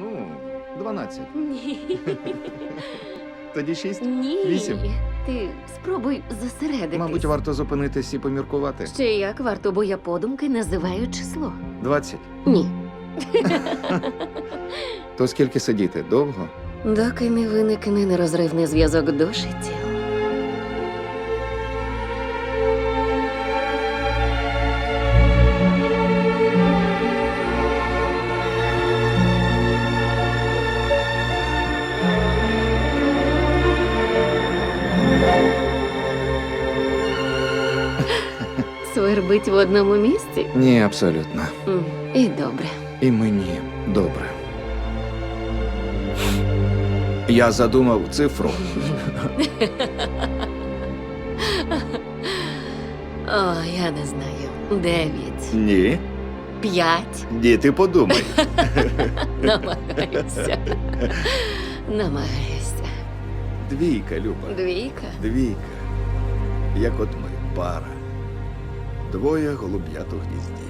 ну, 12. Ні. Тоді 6. Ні. Вісім. Ти спробуй зосередитись. Мабуть, варто зупинитись і поміркувати. Ще як варто, бо я подумки називаю число. 20. Ні. То скільки сидіти? Довго? Доки не виникне нерозривний зв'язок душі Свербить в одному місці? Ні, абсолютно. М, І добре. І мені добре. Я задумав цифру. О, я не знаю. Дев'ять. Ні. П'ять. Ні, ти подумай. Намагаюся. Намагаюся. Двійка, Люба. Двійка. Двійка. Як от ми, пара. Двоє голуб'ят у гнізді.